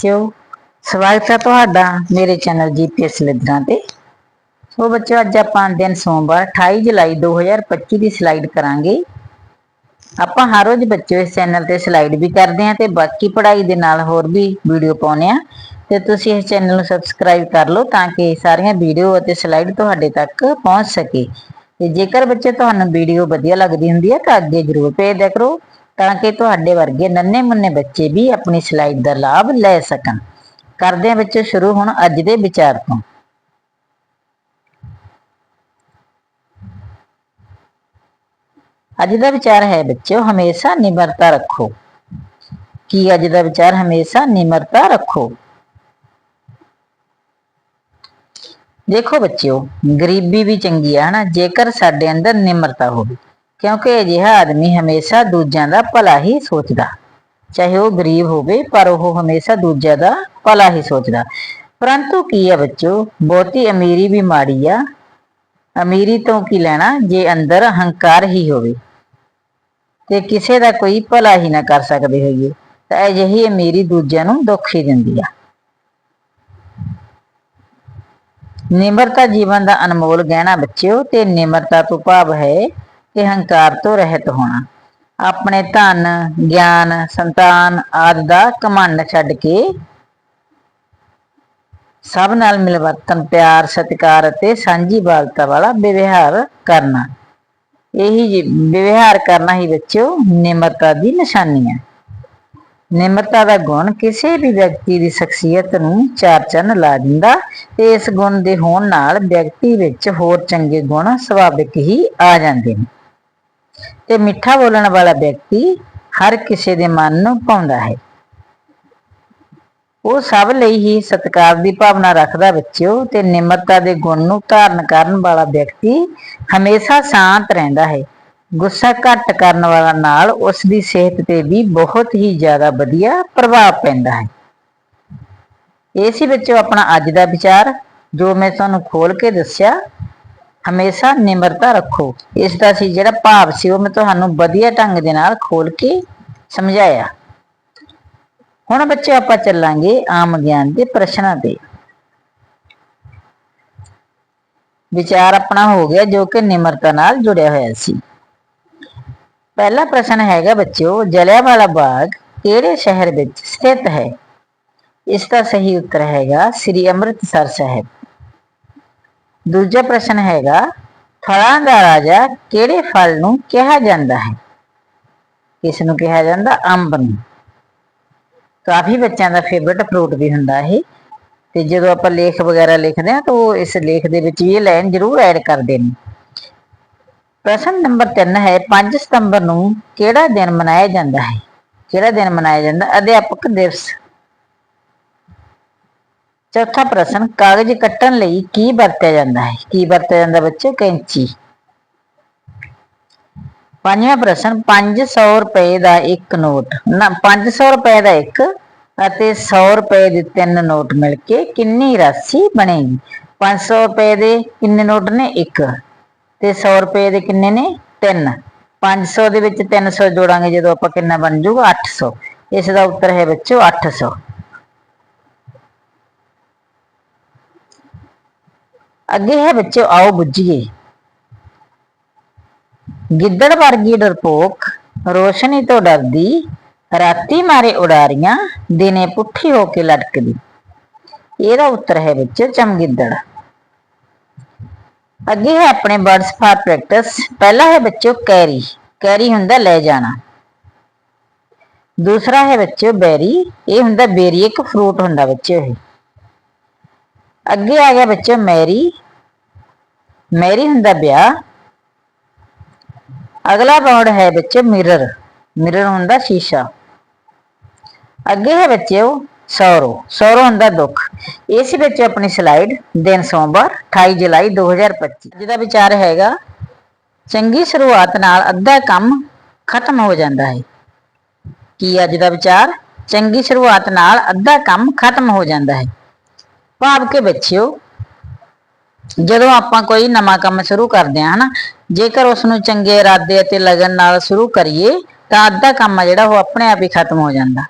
ਬੱਚਿਓ ਸਵਾਗਤ ਹੈ ਤੁਹਾਡਾ ਮੇਰੇ ਚੈਨਲ ਜੀਪੀਐਸ ਲਿਦਰਾਂ ਤੇ। ਸੋ ਬੱਚਿਓ, ਅੱਜ ਆਪਾਂ ਦਿਨ ਸੋਮਵਾਰ 28 ਜੁਲਾਈ 2025 ਦੀ ਸਲਾਈਡ ਕਰਾਂਗੇ। ਆਪਾਂ ਹਰ ਰੋਜ਼ ਬੱਚਿਓ ਇਸ ਚੈਨਲ ਤੇ ਸਲਾਈਡ ਵੀ ਕਰਦੇ ਆਂ ਤੇ ਬਾਕੀ ਪੜ੍ਹਾਈ ਦੇ ਨਾਲ ਹੋਰ ਵੀ ਵੀਡੀਓ ਪਾਉਨੇ ਆ। ਤੇ ਤੁਸੀਂ ਇਸ ਚੈਨਲ ਨੂੰ ਸਬਸਕ੍ਰਾਈਬ ਕਰ ਲਓ ਤਾਂ ਕਿ ਸਾਰੀਆਂ ਵੀਡੀਓ ਅਤੇ ਸਲਾਈਡ ਤੁਹਾਡੇ ਤੱਕ ਪਹੁੰਚ ਸਕੇ। ਤੇ ਜੇਕਰ ਬੱਚੇ ਤੁਹਾਨੂੰ ਵੀਡੀਓ ਵਧੀਆ ਲੱਗਦੀ ਹੁੰਦੀ ਹੈ ਤਾਂ ਅੱਗੇ ਜ਼ਰੂਰ ਭੇਜਿਆ ਕਰੋ। ਤਾਂ ਕਿ ਤੁਹਾਡੇ ਵਰਗੇ ਨੰਨੇ ਮੁੰਨੇ ਬੱਚੇ ਵੀ ਆਪਣੀ ਸਿਲਾਈ ਦਾ ਲਾਭ ਲੈ ਸਕਣ। ਕਰਦੇ ਹਾਂ ਬੱਚੇ ਸ਼ੁਰੂ ਹੁਣ ਅੱਜ ਦੇ ਵਿਚਾਰ ਤੋਂ। ਅੱਜ ਦਾ ਵਿਚਾਰ ਹੈ, ਬੱਚਿਓ, ਹਮੇਸ਼ਾ ਨਿਮਰਤਾ ਰੱਖੋ। ਕੀ ਅੱਜ ਦਾ ਵਿਚਾਰ ਹਮੇਸ਼ਾ ਨਿਮਰਤਾ ਰੱਖੋ? ਦੇਖੋ ਬੱਚਿਓ, ਗਰੀਬੀ ਵੀ ਚੰਗੀ ਆ, ਹਨਾ? ਜੇਕਰ ਸਾਡੇ ਅੰਦਰ ਨਿਮਰਤਾ ਹੋਵੇ ਕਿਉਂਕਿ ਅਜਿਹਾ ਆਦਮੀ ਹਮੇਸ਼ਾ ਦੂਜਿਆਂ ਦਾ ਭਲਾ ਹੀ ਸੋਚਦਾ। ਚਾਹੇ ਉਹ ਗਰੀਬ ਹੋਵੇ, ਪਰ ਉਹ ਹਮੇਸ਼ਾ ਦੂਜਿਆਂ ਦਾ ਭਲਾ ਹੀ ਸੋਚਦਾ। ਪਰੰਤੂ ਕੀ ਆ ਬੱਚੋ, ਬਹੁਤੀ ਅਮੀਰੀ ਵੀ ਮਾੜੀ ਆ। ਅਮੀਰੀ ਤੋਂ ਕੀ ਲੈਣਾ, ਜੇ ਅੰਦਰ ਹੰਕਾਰ ਹੀ ਹੋਵੇ। ਤੇ ਕਿਸੇ ਦਾ ਕੋਈ ਭਲਾ ਹੀ ਨਾ ਕਰ ਸਕਦੇ ਹੋਈਏ, ਤਾਂ ਅਜਿਹੀ ਅਮੀਰੀ ਦੂਜਿਆਂ ਨੂੰ ਦੁੱਖ ਹੀ ਦਿੰਦੀ ਆ। ਨਿਮਰਤਾ ਜੀਵਨ ਦਾ ਅਨਮੋਲ ਗਹਿਣਾ ਬੱਚਿਓ, ਤੇ ਨਿਮਰਤਾ ਤੋਂ ਭਾਵ ਹੈ ਕਿ ਹੰਕਾਰ ਤੋਂ ਰਹਿਤ ਹੋਣਾ। ਆਪਣੇ ਧਨ, ਗਿਆਨ, ਸੰਤਾਨ ਆਦਿ ਦਾ ਕਮੰਡ ਛੱਡ ਕੇ ਸਭ ਨਾਲ ਮਿਲਵਰਤਨ, ਪਿਆਰ, ਸਤਿਕਾਰ ਅਤੇ ਸਾਂਝੀ ਬਾਲਤਾ ਵਾਲਾ ਵਿਵਹਾਰ ਕਰਨਾ। ਇਹੀ ਜੀ, ਵਿਵਹਾਰ ਕਰਨਾ ਹੀ ਬੱਚਿਓ, ਨਿਮਰਤਾ ਦੀ ਨਿਸ਼ਾਨੀ ਹੈ। ਨਿਮਰਤਾ ਦਾ ਗੁਣ ਕਿਸੇ ਵੀ ਵਿਅਕਤੀ ਦੀ ਸ਼ਖਸੀਅਤ ਨੂੰ ਚਾਰ ਚੰਨ ਲਾ ਦਿੰਦਾ। ਤੇ ਇਸ ਗੁਣ ਦੇ ਹੋਣ ਨਾਲ ਵਿਅਕਤੀ ਵਿੱਚ ਹੋਰ ਚੰਗੇ ਗੁਣ ਸੁਭਾਵਿਕ ਹੀ ਆ ਜਾਂਦੇ ਨੇ। ਤੇ ਮਿੱਠਾ ਬੋਲਣ ਵਾਲਾ ਵਿਅਕਤੀ ਹਰ ਕਿਸੇ ਦੇ ਮਨ ਨੂੰ ਪਾਉਂਦਾ ਹੈ। ਉਹ ਸਭ ਲਈ ਹੀ ਸਤਿਕਾਰ ਦੀ ਭਾਵਨਾ ਰੱਖਦਾ ਬੱਚਿਓ ਤੇ ਨਿਮਰਤਾ ਦੇ ਗੁਣ ਨੂੰ ਧਾਰਨ ਕਰਨ ਵਾਲਾ ਵਿਅਕਤੀ ਹਮੇਸ਼ਾ ਸ਼ਾਂਤ ਰਹਿੰਦਾ ਹੈ। ਗੁੱਸਾ ਘੱਟ ਕਰਨ ਵਾਲਾ ਨਾਲ ਉਸ ਦੀ ਸਿਹਤ ਤੇ ਵੀ ਬਹੁਤ ਹੀ ਜ਼ਿਆਦਾ ਵਧੀਆ ਪ੍ਰਭਾਵ ਪੈਂਦਾ ਹੈ। ਇਹ ਸੀ ਬੱਚਿਓ ਆਪਣਾ ਅੱਜ ਦਾ ਵਿਚਾਰ ਜੋ ਮੈਂ ਤੁਹਾਨੂੰ ਖੋਲ ਕੇ ਦੱਸਿਆ ਹਮੇਸ਼ਾ ਨਿਮਰਤਾ ਰੱਖੋ। ਇਸ ਦਾ ਸੀ ਜਿਹੜਾ ਭਾਵ ਸੀ, ਉਹ ਮੈਂ ਤੁਹਾਨੂੰ ਵਧੀਆ ਢੰਗ ਦੇ ਨਾਲ ਖੋਲ ਕੇ ਸਮਝਾਇਆ। ਹੁਣ ਬੱਚੇ ਆਪਾਂ ਚੱਲਾਂਗੇ ਆਮ ਗਿਆਨ ਦੇ ਪ੍ਰਸ਼ਨਾਂ ਤੇ। ਵਿਚਾਰ ਆਪਣਾ ਹੋ ਗਿਆ ਜੋ ਕਿ ਨਿਮਰਤਾ ਨਾਲ ਜੁੜਿਆ ਹੋਇਆ ਸੀ। ਪਹਿਲਾ ਪ੍ਰਸ਼ਨ ਹੈਗਾ ਬੱਚਿਓ ਜਲਿਆਂਵਾਲਾ ਬਾਗ ਕਿਹੜੇ ਸ਼ਹਿਰ ਵਿੱਚ ਸਥਿਤ ਹੈ? ਇਸ ਦਾ ਸਹੀ ਉੱਤਰ ਹੈਗਾ ਸ੍ਰੀ ਅੰਮ੍ਰਿਤਸਰ ਸਾਹਿਬ। ਦੂਜਾ ਪ੍ਰਸ਼ਨ ਹੈਗਾ, ਫਲਾਂ ਦਾ ਰਾਜਾ ਕਿਹੜੇ ਫਲ ਨੂੰ ਕਿਹਾ ਜਾਂਦਾ ਹੈ? ਕਿਸ ਨੂੰ ਕਿਹਾ ਜਾਂਦਾ ਅੰਬ ਨੂੰ। ਕਾਫੀ ਬੱਚਿਆਂ ਦਾ ਫੇਵਰਟ ਫਰੂਟ ਵੀ ਹੁੰਦਾ ਇਹ। ਤੇ ਜਦੋਂ ਆਪਾਂ ਲੇਖ ਵਗੈਰਾ ਲਿਖਦੇ ਆ ਤਾਂ ਉਹ ਇਸ ਲੇਖ ਦੇ ਵਿੱਚ ਇਹ ਲਾਈਨ ਜ਼ਰੂਰ ਐਡ ਕਰਦੇ ਨੇ। ਪ੍ਰਸ਼ਨ ਨੰਬਰ 3 ਹੈ 5 ਸਤੰਬਰ ਨੂੰ ਕਿਹੜਾ ਦਿਨ ਮਨਾਇਆ ਜਾਂਦਾ ਹੈ? ਕਿਹੜਾ ਦਿਨ ਮਨਾਇਆ ਜਾਂਦਾ? ਅਧਿਆਪਕ ਦਿਵਸ। ਚੌਥਾ ਪ੍ਰਸ਼ਨ, ਕਾਗਜ਼ ਕੱਟਣ ਲਈ ਕੀ ਵਰਤਿਆ ਜਾਂਦਾ ਹੈ? ਕੀ ਵਰਤਿਆ ਜਾਂਦਾ ਬੱਚੇ? ਕੈਂਚੀ। ਪੰਜਵਾਂ ਪ੍ਰਸ਼ਨ 500 ਰੁਪਏ ਦਾ ਇੱਕ ਨੋਟ। ਨਾ 500 ਰੁਪਏ ਦਾ ਇੱਕ ਅਤੇ 100 ਰੁਪਏ ਦੇ ਤਿੰਨ ਨੋਟ ਮਿਲ ਕੇ ਕਿੰਨੀ ਰਾਸ਼ੀ ਬਣੇਗੀ? 500 ਰੁਪਏ ਦੇ ਕਿੰਨੇ ਨੋਟ ਨੇ? ਇੱਕ। ਤੇ 100 ਰੁਪਏ ਦੇ ਕਿੰਨੇ ਨੇ? ਤਿੰਨ। 500 ਦੇ ਵਿੱਚ 300 ਜੋੜਾਂਗੇ, ਜਦੋਂ ਆਪਾਂ ਕਿੰਨਾ ਬਣ ਜਾਊਗਾ? 800 ਇਸ ਦਾ ਉੱਤਰ ਹੈ ਬੱਚੋ 800 ਅੱਗੇ ਹੈ ਬੱਚੋ ਆਓ ਬੁੱਝੀਏ। ਗਿੱਦੜ ਵਰਗੀ ਡਰਪੋਕ ਰੋਸ਼ਨੀ ਤੋਂ ਡਰਦੀ, ਰਾਤੀ ਮਾਰੇ ਉਡਾਰੀਆਂ, ਦਿਨੇ ਪੁੱਠੀ ਹੋ ਕੇ ਲਟਕਦੀ। ਇਹਦਾ ਉੱਤਰ ਹੈ ਬੱਚੋ ਚਮਗਿੱਦੜ। ਅੱਗੇ ਹੈ ਆਪਣੇ ਵਰਡਸ ਫਾਰ ਪ੍ਰੈਕਟਿਸ, ਪਹਿਲਾ ਹੈ ਬੱਚੋ ਕੈਰੀ ਕੈਰੀ ਹੁੰਦਾ ਲੈ ਜਾਣਾ। ਦੂਸਰਾ ਹੈ ਬੱਚੋ ਬੈਰੀ, ਇਹ ਹੁੰਦਾ ਬੇਰੀ, ਇੱਕ ਫਰੂਟ ਹੁੰਦਾ ਬੱਚੋ ਇਹ। ਅੱਗੇ ਆ ਗਿਆ ਬੱਚੇ ਮੈਰੀ। ਮੈਰੀ ਹੁੰਦਾ ਵਿਆਹ। ਅਗਲਾ ਵਰਡ ਹੈ ਬੱਚੋ ਮਿਰਰ। ਮਿਰਰ ਹੁੰਦਾ ਸ਼ੀਸ਼ਾ। ਅੱਗੇ ਹੈ ਬੱਚਿਓ ਸੌਰੋ ਸੌਰੋ ਹੁੰਦਾ ਦੁੱਖ। ਇਸ ਵਿੱਚ ਆਪਣੀ ਸਲਾਈਡ ਦਿਨ ਸੋਮਵਾਰ 28 ਜੁਲਾਈ 2025 ਜਿਹਦਾ ਵਿਚਾਰ ਹੈਗਾ, ਚੰਗੀ ਸ਼ੁਰੂਆਤ ਨਾਲ ਅੱਧਾ ਕੰਮ ਖਤਮ ਹੋ ਜਾਂਦਾ ਹੈ। ਕੀ ਅੱਜ ਦਾ ਵਿਚਾਰ? ਚੰਗੀ ਸ਼ੁਰੂਆਤ ਨਾਲ ਅੱਧਾ ਕੰਮ ਖਤਮ ਹੋ ਜਾਂਦਾ ਹੈ। ਭਾਵ ਕਿ ਬੱਚਿਓ, ਜਦੋਂ ਆਪਾਂ ਕੋਈ ਨਵਾਂ ਕੰਮ ਸ਼ੁਰੂ ਕਰਦੇ ਹਾਂ, ਹਨਾ, ਜੇਕਰ ਉਸ ਨੂੰ ਚੰਗੇ ਇਰਾਦੇ ਅਤੇ ਲਗਨ ਨਾਲ ਸ਼ੁਰੂ ਕਰੀਏ, ਤਾਂ ਅੱਧਾ ਕੰਮ ਆ ਜਿਹੜਾ ਉਹ ਆਪਣੇ ਆਪ ਹੀ ਖਤਮ ਹੋ ਜਾਂਦਾ।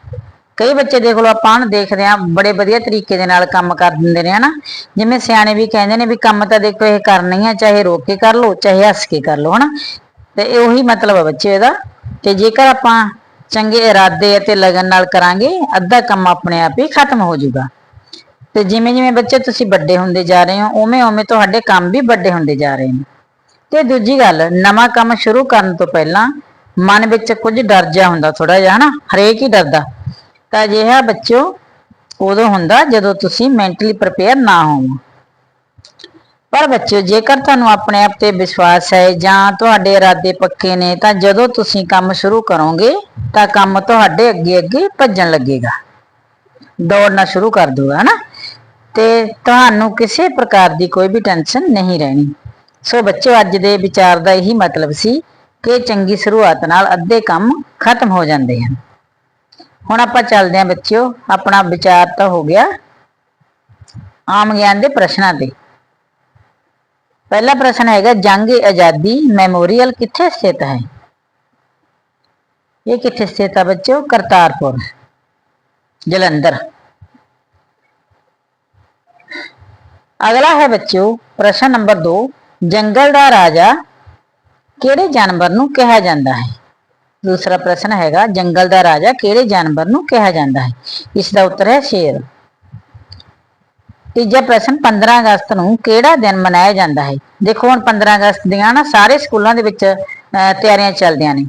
ਕਈ ਬੱਚੇ ਦੇਖ ਲਓ, ਆਪਾਂ ਹੁਣ ਦੇਖਦੇ ਆ ਬੜੇ ਵਧੀਆ ਤਰੀਕੇ ਦੇ ਨਾਲ ਕੰਮ ਕਰ ਦਿੰਦੇ ਨੇ, ਹਨਾ, ਜਿਵੇਂ ਸਿਆਣੇ ਵੀ ਕਹਿੰਦੇ ਨੇ ਵੀ ਕੰਮ ਤਾਂ ਦੇਖੋ ਇਹ ਕਰਨਾ ਹੀ ਆ, ਚਾਹੇ ਰੋਕ ਕੇ ਕਰ ਲਓ, ਚਾਹੇ ਹੱਸ ਕੇ ਕਰ ਲਓ, ਹਨਾ, ਤੇ ਇਹ ਉਹੀ ਮਤਲਬ ਆ ਬੱਚੇ ਇਹਦਾ ਤੇ ਜੇਕਰ ਆਪਾਂ ਚੰਗੇ ਇਰਾਦੇ ਅਤੇ ਲਗਨ ਨਾਲ ਕਰਾਂਗੇ, ਅੱਧਾ ਕੰਮ ਆਪਣੇ ਆਪ ਹੀ ਖਤਮ ਹੋ ਜਾਊਗਾ। ਤੇ ਜਿਵੇਂ ਜਿਵੇਂ ਬੱਚੇ ਤੁਸੀਂ ਵੱਡੇ ਹੁੰਦੇ ਜਾ ਰਹੇ ਹੋ, ਉਵੇਂ ਉਵੇਂ ਤੁਹਾਡੇ ਕੰਮ ਵੀ ਵੱਡੇ ਹੁੰਦੇ ਜਾ ਰਹੇ ਨੇ। ਤੇ ਦੂਜੀ ਗੱਲ, ਨਵਾਂ ਕੰਮ ਸ਼ੁਰੂ ਕਰਨ ਤੋਂ ਪਹਿਲਾਂ ਮਨ ਵਿੱਚ ਕੁਝ ਡਰ ਜਾ ਹੁੰਦਾ ਥੋੜਾ ਜਿਹਾ, ਹਨਾ? ਹਰੇਕ ਹੀ ਡਰਦਾ। ਤਾਂ ਅਜਿਹਾ ਬੱਚਿਓ, ਉਦੋਂ ਹੁੰਦਾ ਜਦੋਂ ਤੁਸੀਂ ਮੈਂਟਲੀ ਪ੍ਰਪੇਅਰ ਨਾ ਹੋਵੋ। ਪਰ ਬੱਚਿਓ, ਜੇਕਰ ਤੁਹਾਨੂੰ ਆਪਣੇ ਆਪ ਤੇ ਵਿਸ਼ਵਾਸ ਹੈ ਜਾਂ ਤੁਹਾਡੇ ਇਰਾਦੇ ਪੱਕੇ ਨੇ, ਤਾਂ ਜਦੋਂ ਤੁਸੀਂ ਕੰਮ ਸ਼ੁਰੂ ਕਰੋਗੇ, ਤਾਂ ਕੰਮ ਤੁਹਾਡੇ ਅੱਗੇ ਅੱਗੇ ਭੱਜਣ ਲੱਗੇਗਾ। ਦੌੜਨਾ ਸ਼ੁਰੂ ਕਰ ਦੂਗਾ ਹਨਾ? ਤੇ ਤੁਹਾਨੂੰ ਕਿਸੇ ਪ੍ਰਕਾਰ ਦੀ ਕੋਈ ਵੀ ਟੈਨਸ਼ਨ ਨਹੀਂ ਰਹਿਣੀ। ਸੋ ਬੱਚਿਓ, ਅੱਜ ਦੇ ਵਿਚਾਰ ਦਾ ਇਹੀ ਮਤਲਬ ਸੀ ਕਿ ਚੰਗੀ ਸ਼ੁਰੂਆਤ ਨਾਲ ਅੱਧੇ ਕੰਮ ਖਤਮ ਹੋ ਜਾਂਦੇ ਹਨ। ਹੁਣ ਆਪਾਂ ਚੱਲਦੇ ਹਾਂ ਬੱਚਿਓ, ਆਪਣਾ ਵਿਚਾਰ ਤਾਂ ਹੋ ਗਿਆ ਆਮ ਗਿਆਨ ਦੇ ਪ੍ਰਸ਼ਨਾਂ ਤੇ। ਪਹਿਲਾ ਪ੍ਰਸ਼ਨ ਹੈਗਾ, ਜੰਗ ਆਜ਼ਾਦੀ ਮੈਮੋਰੀਅਲ ਕਿੱਥੇ ਸਥਿਤ ਹੈ? ਇਹ ਕਿੱਥੇ ਸਥਿਤ ਹੈ ਬੱਚਿਓ? ਕਰਤਾਰਪੁਰ, ਜਲੰਧਰ। ਅਗਲਾ ਹੈ ਬੱਚਿਓ ਪ੍ਰਸ਼ਨ ਨੰਬਰ 2 ਜੰਗਲ ਦਾ ਰਾਜਾ ਕਿਹੜੇ ਜਾਨਵਰ ਨੂੰ ਕਿਹਾ ਜਾਂਦਾ ਹੈ? ਦੂਸਰਾ ਪ੍ਰਸ਼ਨ ਹੈਗਾ ਜੰਗਲ ਦਾ ਰਾਜਾ ਕਿਹੜੇ ਜਾਨਵਰ ਨੂੰ ਕਿਹਾ ਜਾਂਦਾ ਹੈ? ਇਸ ਦਾ ਉੱਤਰ ਹੈ ਸ਼ੇਰ। ਤੀਜਾ ਪ੍ਰਸ਼ਨ 15 ਅਗਸਤ ਨੂੰ ਕਿਹੜਾ ਦਿਨ ਮਨਾਇਆ ਜਾਂਦਾ ਹੈ? ਦੇਖੋ ਹੁਣ 15 ਅਗਸਤ ਦੀਆਂ ਨਾ ਸਾਰੇ ਸਕੂਲਾਂ ਦੇ ਵਿੱਚ ਅਹ, ਤਿਆਰੀਆਂ ਚੱਲਦੀਆਂ ਨੇ।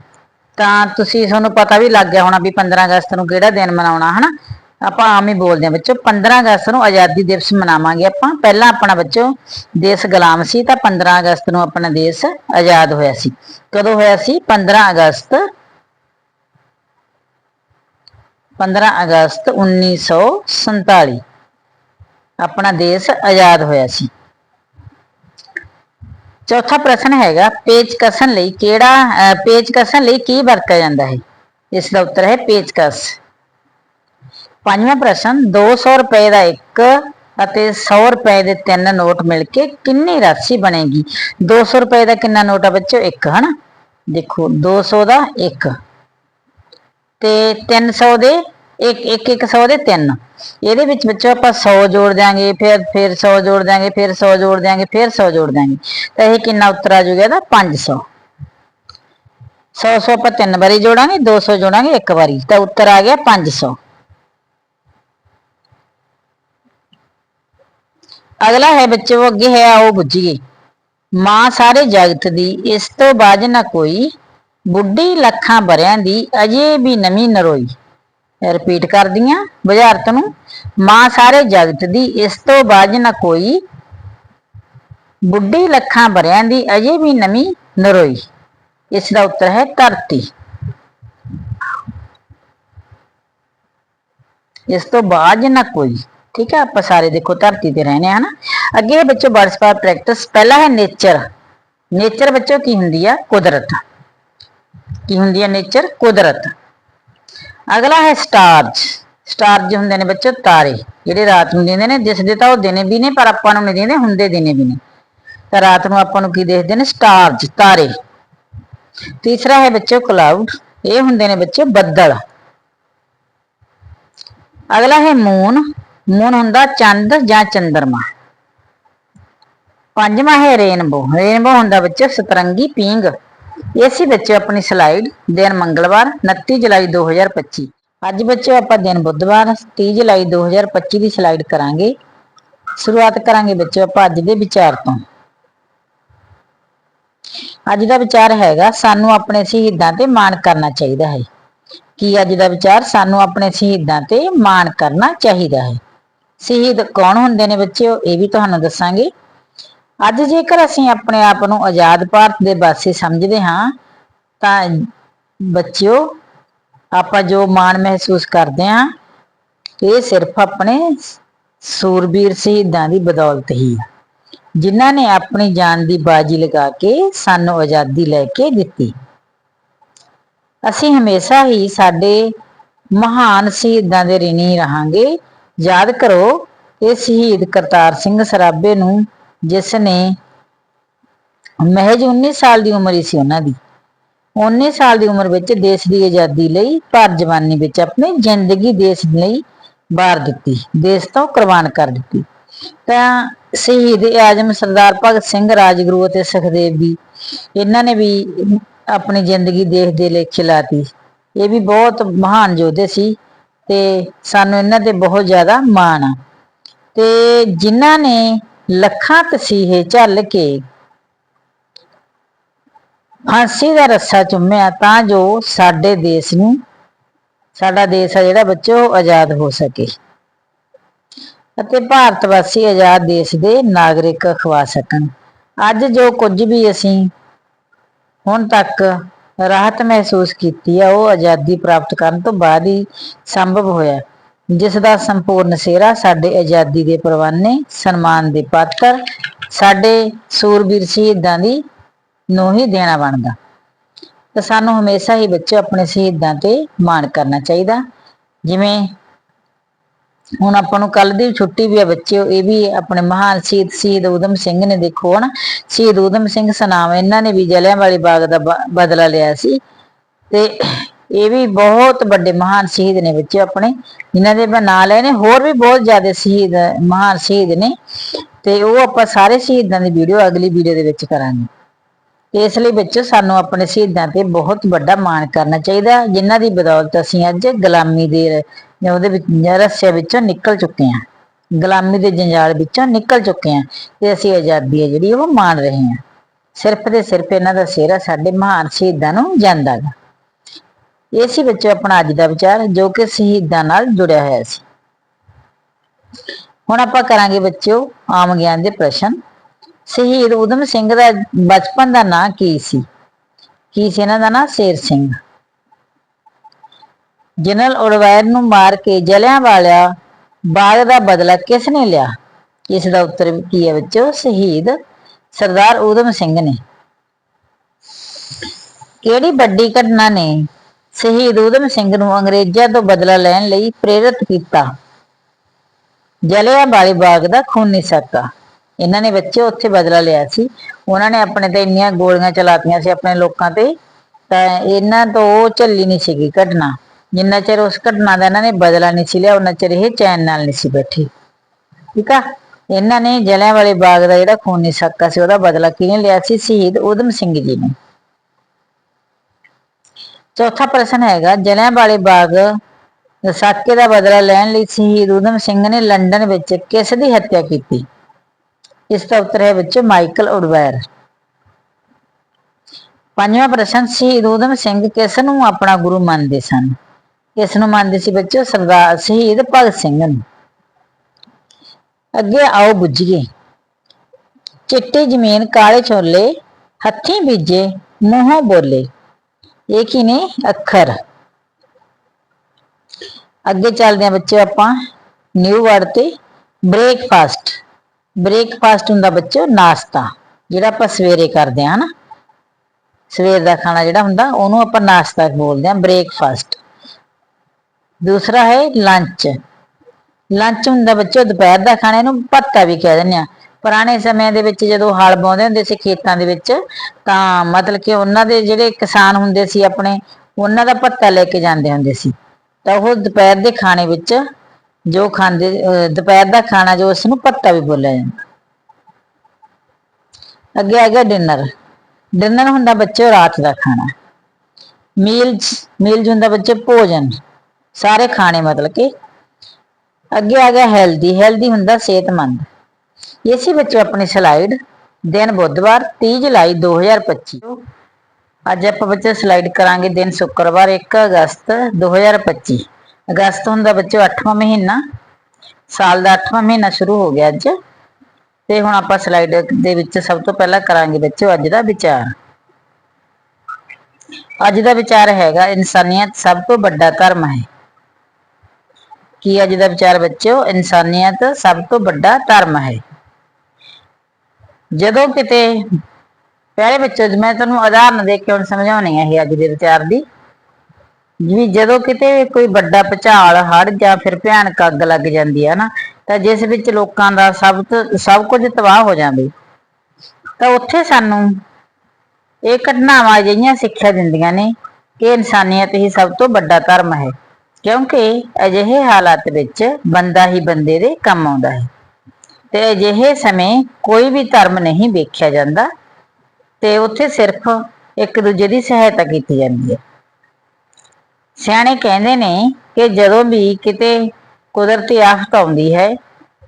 ਤਾਂ ਤੁਸੀਂ ਤੁਹਾਨੂੰ ਪਤਾ ਵੀ ਲੱਗ ਗਿਆ ਹੋਣਾ ਵੀ 15 ਅਗਸਤ ਨੂੰ ਕਿਹੜਾ ਦਿਨ ਮਨਾਉਣਾ ਹਨਾ? ਆਪਾਂ ਆਮ ਹੀ ਬੋਲਦੇ ਹਾਂ ਬੱਚੋ। 15 ਅਗਸਤ ਨੂੰ ਆਜ਼ਾਦੀ ਦਿਵਸ ਮਨਾਵਾਂਗੇ ਆਪਾਂ। ਪਹਿਲਾਂ ਆਪਣਾ ਬੱਚੋ ਦੇਸ਼ ਗੁਲਾਮ ਸੀ ਤਾਂ 15 ਅਗਸਤ ਨੂੰ ਆਪਣਾ ਦੇਸ਼ ਆਜ਼ਾਦ ਹੋਇਆ ਸੀ। ਕਦੋਂ ਹੋਇਆ ਸੀ? 15 ਅਗਸਤ 15 ਅਗਸਤ 1947 ਆਪਣਾ ਦੇਸ਼ ਆਜ਼ਾਦ ਹੋਇਆ ਸੀ। ਚੌਥਾ ਪ੍ਰਸ਼ਨ ਹੈਗਾ ਪੇਚਕਸਨ ਲਈ ਕਿਹੜਾ ਅਹ, ਪੇਚ ਲਈ ਕੀ ਵਰਤਿਆ ਜਾਂਦਾ ਹੈ? ਇਸ ਦਾ ਉੱਤਰ ਹੈ ਪੇਚਕਸ ਪੰਜਵਾਂ ਪ੍ਰਸ਼ਨ 200 ਰੁਪਏ ਦਾ ਇੱਕ ਅਤੇ 100 ਰੁਪਏ ਦੇ ਤਿੰਨ ਨੋਟ ਮਿਲ ਕੇ ਕਿੰਨੀ ਰਾਸ਼ੀ ਬਣੇਗੀ? 200 ਰੁਪਏ ਦਾ ਕਿੰਨਾ ਨੋਟ ਆ ਬੱਚੋ ਇੱਕ, ਹਨਾ? ਦੇਖੋ 200 ਦਾ ਇੱਕ ਤੇ 300 ਦੇ ਇੱਕ ਇੱਕ 100 ਦੇ ਤਿੰਨ। ਇਹਦੇ ਵਿੱਚ ਬੱਚੋ ਆਪਾਂ 100 ਜੋੜ ਦਿਆਂਗੇ, ਫਿਰ ਫਿਰ 100 ਜੋੜ ਦਿਆਂਗੇ, ਫਿਰ 100 ਜੋੜ ਦਿਆਂਗੇ, ਫਿਰ 100 ਜੋੜ ਦਿਆਂਗੇ। ਤਾਂ ਇਹ ਕਿੰਨਾ ਉੱਤਰ ਆ ਜਾਊਗਾ ਇਹਦਾ? 500 100 100 ਆਪਾਂ ਤਿੰਨ ਵਾਰੀ ਜੋੜਾਂਗੇ 200 ਜੋੜਾਂਗੇ ਇੱਕ ਵਾਰੀ। ਤਾਂ ਉੱਤਰ ਆ ਗਿਆ 500 ਅਗਲਾ ਹੈ ਬੱਚੋ ਅੱਗੇ ਹੈ, ਆਓ ਬੁੱਝੀਏ ਮਾਂ ਸਾਰੇ ਜਗਤ ਦੀ, ਇਸ ਤੋਂ ਬਾਜ਼ ਨਾ ਕੋਈ ਬੁੱਢੀ ਲੱਖਾਂ ਬਰਿਆਂ ਦੀ, ਅਜੇ ਵੀ ਨਵੀਂ ਨਰੋਈ। ਰਿਪੀਟ ਕਰਦੀਆਂ, ਬੁਝਾਰਤ ਨੂੰ। ਮਾਂ ਸਾਰੇ ਜਗਤ ਦੀ, ਇਸ ਤੋਂ ਬਾਜ਼ ਨਾ ਕੋਈ ਬੁੱਢੀ ਲੱਖਾਂ ਬਰਿਆਂ ਦੀ, ਅਜੇ ਵੀ ਨਵੀਂ ਨਰੋਈ। ਇਸ ਦਾ ਉੱਤਰ ਹੈ, ਧਰਤੀ। ਇਸ ਤੋਂ ਬਾਜ਼ ਨਾ ਕੋਈ ਠੀਕ ਹੈ ਆਪਾਂ ਸਾਰੇ ਦੇਖੋ ਧਰਤੀ ਤੇ ਰਹਿੰਦੇ ਹਾਂ ਨਾ ਅੱਗੇ ਹੈ ਬੱਚੋ ਵਰਡਸ ਫਾਰ ਪ੍ਰੈਕਟਿਸ ਪਹਿਲਾ ਹੈ ਨੇਚਰ ਨੇਚਰ ਬੱਚੋ ਕੀ ਹੁੰਦੀ ਆ ਕੁਦਰਤ ਕੀ ਹੁੰਦੀ ਹੈ ਨੇਚਰ ਕੁਦਰਤ ਅਗਲਾ ਹੈ ਸਟਾਰਜ ਸਟਾਰਜ ਹੁੰਦੇ ਨੇ ਬੱਚੋ ਤਾਰੇ ਜਿਹੜੇ ਰਾਤ ਨੂੰ ਦਿੰਦੇ ਨੇ ਦਿਸਦੇ ਤਾਂ ਉਹ ਦਿਨੇ ਵੀ ਨੇ ਪਰ ਆਪਾਂ ਨੂੰ ਨਹੀਂ ਦਿੰਦੇ ਹੁੰਦੇ ਦਿਨੇ ਵੀ ਨੇ ਤਾਂ ਰਾਤ ਨੂੰ ਆਪਾਂ ਨੂੰ ਕੀ ਦੇਖਦੇ ਨੇ ਸਟਾਰਜ ਤਾਰੇ ਤੀਸਰਾ ਹੈ ਬੱਚੋ ਕਲਾਉਡ ਇਹ ਹੁੰਦੇ ਨੇ ਬੱਚੇ ਬੱਦਲ ਅਗਲਾ ਹੈ ਮੂਨ ਮੂਨ ਹੁੰਦਾ ਚੰਦ ਜਾਂ ਚੰਦਰਮਾ। ਪੰਜਵਾਂ ਹੈ ਰੇਨਬੋ। ਰੇਨਬੋ ਹੁੰਦਾ ਬੱਚੇ ਸਤਰੰਗੀ ਪੀਂਗ ਇਹ ਬੱਚੇ ਆਪਣੀ ਸਲਾਈਡ ਦਿਨ ਮੰਗਲਵਾਰ 29 ਜੁਲਾਈ 2025 ਅੱਜ ਬੱਚੇ ਆਪਾਂ ਦਿਨ ਬੁੱਧਵਾਰ 30 ਜੁਲਾਈ 2025 ਦੀ ਸਲਾਈਡ ਕਰਾਂਗੇ। ਸ਼ੁਰੂਆਤ ਕਰਾਂਗੇ ਬੱਚੇ ਆਪਾਂ ਅੱਜ ਦੇ ਵਿਚਾਰ ਤੋਂ। ਅੱਜ ਦਾ ਵਿਚਾਰ ਹੈਗਾ, ਸਾਨੂੰ ਆਪਣੇ ਸ਼ਹੀਦਾਂ ਤੇ ਮਾਣ ਕਰਨਾ ਚਾਹੀਦਾ ਹੈ। ਕੀ ਅੱਜ ਦਾ ਵਿਚਾਰ, ਸਾਨੂੰ ਆਪਣੇ ਸ਼ਹੀਦਾਂ ਤੇ ਮਾਣ ਕਰਨਾ ਚਾਹੀਦਾ ਹੈ? ਸ਼ਹੀਦ ਕੌਣ ਹੁੰਦੇ ਨੇ ਬੱਚਿਓ? ਇਹ ਵੀ ਤੁਹਾਨੂੰ ਦੱਸਾਂਗੇ। ਅੱਜ ਜੇਕਰ ਅਸੀਂ ਆਪਣੇ ਆਪ ਨੂੰ ਆਜ਼ਾਦ ਭਾਰਤ ਦੇ ਵਾਸੀ ਸਮਝਦੇ ਹਾਂ, ਤਾਂ ਬੱਚਿਓ, ਆਪਾਂ ਜੋ ਮਾਣ ਮਹਿਸੂਸ ਕਰਦੇ ਹਾਂ, ਇਹ ਸਿਰਫ ਆਪਣੇ ਸੂਰਬੀਰ ਸ਼ਹੀਦਾਂ ਦੀ ਬਦੌਲਤ ਹੀ ਹੈ ਜਿਨ੍ਹਾਂ ਨੇ ਆਪਣੀ ਜਾਨ ਦੀ ਬਾਜੀ ਲਗਾ ਕੇ ਸਾਨੂੰ ਆਜ਼ਾਦੀ ਲੈ ਕੇ ਦਿੱਤੀ। ਅਸੀਂ ਹਮੇਸ਼ਾ ਹੀ ਸਾਡੇ ਮਹਾਨ ਸ਼ਹੀਦਾਂ ਦੇ ਰਿਣੀ ਰਹਾਂਗੇ। ਯਾਦ ਕਰੋ, ਇਹ ਸ਼ਹੀਦ ਕਰਤਾਰ ਸਿੰਘ ਸਰਾਭੇ ਨੂੰ, ਜਿਸ ਨੇ ਮਹਿਜ 19 ਸਾਲ ਦੀ ਉਮਰ ਹੀ ਸੀ ਉਹਨਾਂ ਦੀ। 19 ਸਾਲ ਦੀ ਉਮਰ ਵਿੱਚ ਦੇਸ਼ ਦੀ ਆਜ਼ਾਦੀ ਲਈ ਭਰ ਜਵਾਨੀ ਵਿੱਚ ਆਪਣੀ ਜ਼ਿੰਦਗੀ ਦੇਸ਼ ਲਈ ਬਾਰ ਦਿੱਤੀ, ਦੇਸ਼ ਤੋਂ ਕੁਰਬਾਨ ਕਰ ਦਿੱਤੀ। ਤਾਂ ਸ਼ਹੀਦ ਆਜਮ ਸਰਦਾਰ ਭਗਤ ਸਿੰਘ ਰਾਜਗੁਰੂ ਅਤੇ ਸੁਖਦੇਵ ਜੀ ਇਹਨਾਂ ਨੇ ਵੀ ਆਪਣੀ ਜ਼ਿੰਦਗੀ ਦੇਸ਼ ਦੇ ਲਈ ਖਿਲਾਤੀ। ਇਹ ਵੀ ਬਹੁਤ ਮਹਾਨ ਯੋਧੇ ਸੀ। ਤੇ ਸਾਨੂੰ ਇਹਨਾਂ ਤੇ ਬਹੁਤ ਜ਼ਿਆਦਾ ਮਾਣ ਆ। ਤੇ ਜਿਨ੍ਹਾਂ ਨੇ ਲੱਖਾਂ ਤਸੀਹੇ ਝੱਲ ਕੇ ਫਾਂਸੀ ਦਾ ਰੱਸਾ ਚੁੰਮਿਆ, ਤਾਂ ਜੋ ਸਾਡੇ ਦੇਸ਼ ਨੂੰ, ਸਾਡਾ ਦੇਸ਼ ਆ ਜਿਹੜਾ ਬੱਚੋ ਉਹ ਆਜ਼ਾਦ ਹੋ ਸਕੇ। ਅਤੇ ਭਾਰਤ ਵਾਸੀ ਆਜ਼ਾਦ ਦੇਸ਼ ਦੇ ਨਾਗਰਿਕ ਖਵਾ ਸਕਣ। ਅੱਜ ਜੋ ਕੁਝ ਵੀ ਅਸੀਂ ਹੁਣ ਤੱਕ ਰਾਹਤ ਮਹਿਸੂਸ ਕੀਤੀ ਹੈ ਉਹ ਆਜ਼ਾਦੀ ਪ੍ਰਾਪਤ ਕਰਨ ਤੋਂ ਬਾਅਦ ਹੀ ਸੰਭਵ ਹੋਇਆ। ਜਿਸ ਦਾ ਸੰਪੂਰਨ ਸਿਹਰਾ ਸਾਡੇ ਆਜ਼ਾਦੀ ਦੇ ਪਰਵਾਨੇ, ਸਨਮਾਨ ਦੇ ਪਾਤਰ, ਸਾਡੇ ਸੂਰਬੀਰ ਸ਼ਹੀਦਾਂ ਦੀ ਨੂੰ ਹੀ ਦੇਣਾ ਬਣਦਾ। ਤਾਂ ਸਾਨੂੰ ਹਮੇਸ਼ਾ ਹੀ ਬੱਚੇ ਆਪਣੇ ਸ਼ਹੀਦਾਂ ਤੇ ਮਾਣ ਕਰਨਾ ਚਾਹੀਦਾ। ਜਿਵੇਂ ਹੁਣ ਆਪਾਂ ਨੂੰ ਕੱਲ ਦੀ ਛੁੱਟੀ ਵੀ ਆ ਬੱਚਿਓ ਇਹ ਵੀ ਆਪਣੇ ਮਹਾਨ ਸ਼ਹੀਦ ਸ਼ਹੀਦ ਊਧਮ ਸਿੰਘ ਨੇ ਦੇਖੋ ਹਨਾ, ਸ਼ਹੀਦ ਊਧਮ ਸਿੰਘ ਸਨਾਮ, ਇਹਨਾਂ ਨੇ ਵੀ ਜਲਿਆਂਵਾਲੇ ਬਾਗ ਦਾ ਬਦਲਾ ਲਿਆ ਸੀ। ਤੇ ਇਹ ਵੀ ਬਹੁਤ ਵੱਡੇ ਮਹਾਨ ਸ਼ਹੀਦ ਨੇ ਬੱਚੇ ਆਪਣੇ, ਜਿਨ੍ਹਾਂ ਦੇ ਮੈਂ ਨਾਂ ਲਏ ਨੇ, ਹੋਰ ਵੀ ਬਹੁਤ ਜ਼ਿਆਦਾ ਸ਼ਹੀਦ, ਮਹਾਨ ਸ਼ਹੀਦ ਨੇ। ਤੇ ਉਹ ਆਪਾਂ ਸਾਰੇ ਸ਼ਹੀਦਾਂ ਦੀ ਵੀਡੀਓ ਅਗਲੀ ਵੀਡੀਓ ਦੇ ਵਿੱਚ ਕਰਾਂਗੇ। ਤੇ ਇਸ ਲਈ ਬੱਚੋ, ਸਾਨੂੰ ਆਪਣੇ ਸ਼ਹੀਦਾਂ ਤੇ ਬਹੁਤ ਵੱਡਾ ਮਾਣ ਕਰਨਾ ਚਾਹੀਦਾ, ਜਿਨ੍ਹਾਂ ਦੀ ਬਦੌਲਤ ਅਸੀਂ ਅੱਜ ਗੁਲਾਮੀ ਦੇ ਜਾਂ ਉਹਦੇ ਵਿੱਚ ਰੱਸੇ ਵਿੱਚੋਂ ਨਿਕਲ ਚੁੱਕੇ ਹਾਂ। ਗੁਲਾਮੀ ਦੇ ਜੰਜਾਲ ਵਿੱਚੋਂ ਨਿਕਲ ਚੁੱਕੇ ਹਾਂ ਤੇ ਅਸੀਂ ਆਜ਼ਾਦੀ ਹੈ ਜਿਹੜੀ ਉਹ ਮਾਣ ਰਹੇ ਹਾਂ। ਸਿਰਫ ਤੇ ਸਿਰਫ ਇਹਨਾਂ ਦਾ ਸਿਹਰਾ ਸਾਡੇ ਮਹਾਨ ਸ਼ਹੀਦਾਂ ਨੂੰ ਜਾਂਦਾ ਗਾ। ਇਹ ਸੀ ਬੱਚੋ ਆਪਣਾ ਅੱਜ ਦਾ ਵਿਚਾਰ, ਜੋ ਕਿ ਸ਼ਹੀਦਾਂ ਨਾਲ ਜੁੜਿਆ ਹੋਇਆ ਸੀ। ਹੁਣ ਆਪਾਂ ਕਰਾਂਗੇ ਬੱਚਿਓ ਆਮ ਗਿਆਨ ਦੇ ਪ੍ਰਸ਼ਨ। ਸ਼ਹੀਦ ਊਧਮ ਸਿੰਘ ਦਾ ਬਚਪਨ ਦਾ ਨਾਂ ਕੀ ਸੀ? ਕੀ ਸੀ ਇਹਨਾਂ ਦਾ ਨਾਂ? ਸ਼ੇਰ ਸਿੰਘ। ਜਨਰਲ ਉਡਵੈਰ ਨੂੰ ਮਾਰ ਕੇ ਜਲਿਆਂ ਜਲਿਆਂਵਾਲਾ ਬਾਗ ਦਾ ਬਦਲਾ ਕਿਸ ਨੇ ਲਿਆ? ਇਸ ਦਾ ਉੱਤਰ ਕੀ ਹੈ ਬੱਚੋ? ਸ਼ਹੀਦ ਸਰਦਾਰ ਊਧਮ ਸਿੰਘ ਨੇ। ਕਿਹੜੀ ਵੱਡੀ ਘਟਨਾ ਨੇ ਸ਼ਹੀਦ ਊਧਮ ਸਿੰਘ ਨੂੰ ਅੰਗਰੇਜ਼ਾਂ ਤੋਂ ਬਦਲਾ ਲੈਣ ਲਈ ਪ੍ਰੇਰਿਤ ਕੀਤਾ? ਜਲਿਆਂ ਵਾਲੇ ਬਾਗ ਦਾ ਖੂਨੀ ਸਾਕਾ। ਇਹਨਾਂ ਨੇ ਬੱਚੇ ਉੱਥੇ ਬਦਲਾ ਲਿਆ ਸੀ। ਉਹਨਾਂ ਨੇ ਆਪਣੇ ਤੇ ਇੰਨੀਆਂ ਗੋਲੀਆਂ ਚਲਾਤੀਆਂ ਸੀ ਆਪਣੇ ਲੋਕਾਂ ਤੇ, ਤਾਂ ਇਹਨਾਂ ਤੋਂ ਉਹ ਝੱਲੀ ਨਹੀਂ ਸੀਗੀ ਘਟਨਾ। ਜਿੰਨਾ ਚਿਰ ਉਸ ਘਟਨਾ ਦਾ ਇਹਨਾਂ ਨੇ ਬਦਲਾ ਨਹੀਂ ਸੀ ਲਿਆ ਉਹਨਾਂ ਚਿਰ ਇਹ ਚੈਨ ਨਾਲ ਨਹੀਂ ਸੀ ਬੈਠੀ। ਠੀਕ ਆ? ਇਹਨਾਂ ਨੇ ਜਲਿਆਂ ਵਾਲੇ ਬਾਗ ਦਾ ਜਿਹੜਾ ਖੂਨੀ ਸਾਕਾ ਸੀ, ਉਹਦਾ ਬਦਲਾ ਕਿਹਨੇ ਲਿਆ ਸੀ? ਸ਼ਹੀਦ ਊਧਮ ਸਿੰਘ ਜੀ ਨੇ। ਚੌਥਾ ਪ੍ਰਸ਼ਨ ਹੈਗਾ, ਜਲਿਆਂ ਵਾਲੇ ਬਾਗ ਸਾਕੇ ਦਾ ਬਦਲਾ ਲੈਣ ਲਈ ਸ਼ਹੀਦ ਊਧਮ ਸਿੰਘ ਨੇ ਲੰਡਨ ਵਿੱਚ ਕਿਸ ਦੀ ਹੱਤਿਆ ਕੀਤੀ? ਇਸ ਦਾ ਉੱਤਰ ਹੈ ਵਿੱਚ ਮਾਈਕਲ ਉਡਵੈਰ। ਪੰਜਵਾਂ ਪ੍ਰਸ਼ਨ, ਸ਼ਹੀਦ ਊਧਮ ਸਿੰਘ ਕਿਸ ਨੂੰ ਆਪਣਾ ਗੁਰੂ ਮੰਨਦੇ ਸਨ? ਕਿਸ ਨੂੰ ਮੰਨਦੇ ਸੀ ਬੱਚੇ ਸਰਦਾਰ ਸ਼ਹੀਦ ਭਗਤ ਸਿੰਘ ਨੂੰ। ਅੱਗੇ ਆਓ ਬੁੱਝੀਏ। ਚਿੱਟੀ ਜ਼ਮੀਨ ਕਾਲੇ ਛੋਲੇ, ਹੱਥੀਂ ਬੀਜੇ, ਮੂੰਹੋਂ ਬੋਲੇ। ਇਹ ਕੀ ਨੇ? ਅੱਖਰ। ਅੱਗੇ ਚੱਲਦੇ ਹਾਂ ਬੱਚੇ ਆਪਾਂ ਨਿਊ ਵਰਡ ਤੇ ਬ੍ਰੇਕਫਾਸਟ ਬ੍ਰੇਕਫਾਸਟ ਹੁੰਦਾ ਬੱਚੋ ਨਾਸ਼ਤਾ, ਜਿਹੜਾ ਆਪਾਂ ਸਵੇਰੇ ਕਰਦੇ ਹਾਂ ਹਨਾ ਸਵੇਰ ਦਾ ਖਾਣਾ ਜਿਹੜਾ ਹੁੰਦਾ, ਉਹਨੂੰ ਆਪਾਂ ਨਾਸ਼ਤਾ ਬੋਲਦੇ ਹਾਂ ਬ੍ਰੇਕਫਾਸਟ ਦੂਸਰਾ ਹੈ ਲੰਚ ਲੰਚ ਹੁੰਦਾ ਬੱਚੇ ਦੁਪਹਿਰ ਦਾ ਖਾਣਾ, ਇਹਨੂੰ ਭੱਤਾ ਵੀ ਕਹਿ ਦਿੰਦੇ ਆ। ਪੁਰਾਣੇ ਸਮਿਆਂ ਦੇ ਵਿੱਚ ਜਦੋਂ ਹਲ ਬਾਉਂਦੇ ਹੁੰਦੇ ਸੀ ਖੇਤਾਂ ਦੇ ਵਿੱਚ, ਤਾਂ ਮਤਲਬ ਕਿ ਉਹਨਾਂ ਦੇ ਜਿਹੜੇ ਕਿਸਾਨ ਹੁੰਦੇ ਸੀ ਆਪਣੇ, ਉਹਨਾਂ ਦਾ ਭੱਤਾ ਲੈ ਕੇ ਜਾਂਦੇ ਹੁੰਦੇ ਸੀ। ਤਾਂ ਉਹ ਦੁਪਹਿਰ ਦੇ ਖਾਣੇ ਵਿੱਚ ਜੋ ਖਾਂਦੇ, ਅਹ ਦੁਪਹਿਰ ਦਾ ਖਾਣਾ ਜੋ ਉਸ ਨੂੰ ਭੱਤਾ ਵੀ ਬੋਲਿਆ ਜਾਂਦਾ। ਅੱਗੇ ਆ ਗਿਆ ਡਿਨਰ ਡਿਨਰ ਹੁੰਦਾ ਬੱਚੇ ਰਾਤ ਦਾ ਖਾਣਾ। ਮੀਲਸ ਮੀਲਸ ਹੁੰਦਾ ਬੱਚੇ ਭੋਜਨ। ਸਾਰੇ ਖਾਣੇ ਮਤਲਬ ਕਿ ਅੱਗੇ ਆ ਗਿਆ ਹੈਲਦੀ ਹੈਲਦੀ ਹੁੰਦਾ ਸਿਹਤਮੰਦ। ਇਹ ਸੀ ਬੱਚੇ ਆਪਣੀ ਸਲਾਈਡ ਦਿਨ ਬੁੱਧਵਾਰ 30 ਜੁਲਾਈ 2025 ਅੱਜ ਆਪਾਂ ਬੱਚੇ ਸਲਾਈਡ ਕਰਾਂਗੇ ਦਿਨ ਸ਼ੁੱਕਰਵਾਰ 1 ਅਗਸਤ 2025 ਅਗਸਤ ਹੁੰਦਾ ਬੱਚੇ 8ਵਾਂ ਮਹੀਨਾ। ਸਾਲ ਦਾ 8ਵਾਂ ਮਹੀਨਾ ਸ਼ੁਰੂ ਹੋ ਗਿਆ ਅੱਜ। ਤੇ ਹੁਣ ਆਪਾਂ ਸਲਾਈਡ ਦੇ ਵਿੱਚ ਸਭ ਤੋਂ ਪਹਿਲਾਂ ਕਰਾਂਗੇ ਬੱਚੋ ਅੱਜ ਦਾ ਵਿਚਾਰ। ਅੱਜ ਦਾ ਵਿਚਾਰ ਹੈਗਾ ਇਨਸਾਨੀਅਤ ਸਭ ਤੋਂ ਵੱਡਾ ਧਰਮ ਹੈ। ਕਿ ਅੱਜ ਦਾ ਵਿਚਾਰ ਬੱਚਿਓ, ਇਨਸਾਨੀਅਤ ਸਭ ਤੋਂ ਵੱਡਾ ਧਰਮ ਹੈ। ਜਦੋਂ ਕਿਤੇ ਪਹਿਲੇ ਬੱਚੋ ਮੈਂ ਤੁਹਾਨੂੰ ਉਦਾਹਰਨ ਦੇ ਕੇ ਹੁਣ ਸਮਝਾਉਣੀ ਹੈ ਇਹ ਅੱਜ ਦੇ ਵਿਚਾਰ ਦੀ। ਵੀ ਜਦੋਂ ਕਿਤੇ ਕੋਈ ਵੱਡਾ ਭਚਾਲ ਹੜ ਜਾਂ ਫਿਰ ਭਿਆਨਕ ਅੱਗ ਲੱਗ ਜਾਂਦੀ ਹੈ ਨਾ, ਤਾਂ ਜਿਸ ਵਿੱਚ ਲੋਕਾਂ ਦਾ ਸਭ ਸਭ ਕੁਝ ਤਬਾਹ ਹੋ ਜਾਵੇ ਤਾਂ ਉੱਥੇ ਸਾਨੂੰ ਇਹ ਘਟਨਾਵਾਂ ਅਜਿਹੀਆਂ ਸਿੱਖਿਆ ਦਿੰਦੀਆਂ ਨੇ ਕਿ ਇਨਸਾਨੀਅਤ ਹੀ ਸਭ ਤੋਂ ਵੱਡਾ ਧਰਮ ਹੈ। ਕਿਉਂਕਿ ਅਜਿਹੇ ਹਾਲਾਤ ਵਿੱਚ ਬੰਦਾ ਹੀ ਬੰਦੇ ਦੇ ਕੰਮ ਆਉਂਦਾ ਹੈ। ਤੇ ਅਜਿਹੇ ਸਮੇਂ ਕੋਈ ਵੀ ਧਰਮ ਨਹੀਂ ਵੇਖਿਆ ਜਾਂਦਾ ਤੇ ਉੱਥੇ ਸਿਰਫ ਇੱਕ ਦੂਜੇ ਦੀ ਸਹਾਇਤਾ ਕੀਤੀ ਜਾਂਦੀ ਹੈ। ਸਿਆਣੇ ਕਹਿੰਦੇ ਨੇ ਕਿ ਜਦੋਂ ਵੀ ਕਿਤੇ ਕੁਦਰਤੀ ਆਫਤ ਆਉਂਦੀ ਹੈ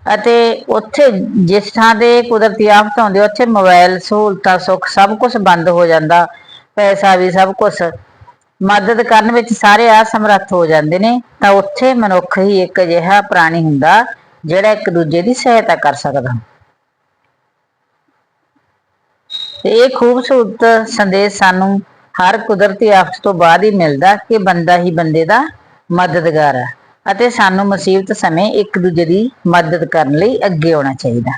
ਅਤੇ ਉੱਥੇ ਜਿਸ ਥਾਂ ਤੇ ਕੁਦਰਤੀ ਆਫਤ ਆਉਂਦੀ ਹੈ, ਉੱਥੇ ਮੋਬਾਈਲ ਸਹੂਲਤਾਂ ਸੁੱਖ ਸਭ ਕੁਝ ਬੰਦ ਹੋ ਜਾਂਦਾ ਪੈਸਾ ਵੀ ਸਭ ਕੁਝ ਮਦਦ ਕਰਨ ਵਿੱਚ ਸਾਰੇ ਅਸਮਰੱਥ ਹੋ ਜਾਂਦੇ ਨੇ, ਤਾਂ ਉੱਥੇ ਮਨੁੱਖ ਹੀ ਇੱਕ ਅਜਿਹਾ ਪ੍ਰਾਣੀ ਹੁੰਦਾ, ਜਿਹੜਾ ਇੱਕ ਦੂਜੇ ਦੀ ਸਹਾਇਤਾ ਕਰ ਸਕਦਾ। ਇਹ ਖੂਬਸੂਰਤ ਸੰਦੇਸ਼ ਸਾਨੂੰ ਹਰ ਕੁਦਰਤੀ ਆਫਤ ਤੋਂ ਬਾਅਦ ਹੀ ਮਿਲਦਾ ਕਿ ਬੰਦਾ ਹੀ ਬੰਦੇ ਦਾ ਮਦਦਗਾਰ ਹੈ ਅਤੇ ਸਾਨੂੰ ਮੁਸੀਬਤ ਸਮੇਂ ਇੱਕ ਦੂਜੇ ਦੀ ਮਦਦ ਕਰਨ ਲਈ ਅੱਗੇ ਆਉਣਾ ਚਾਹੀਦਾ।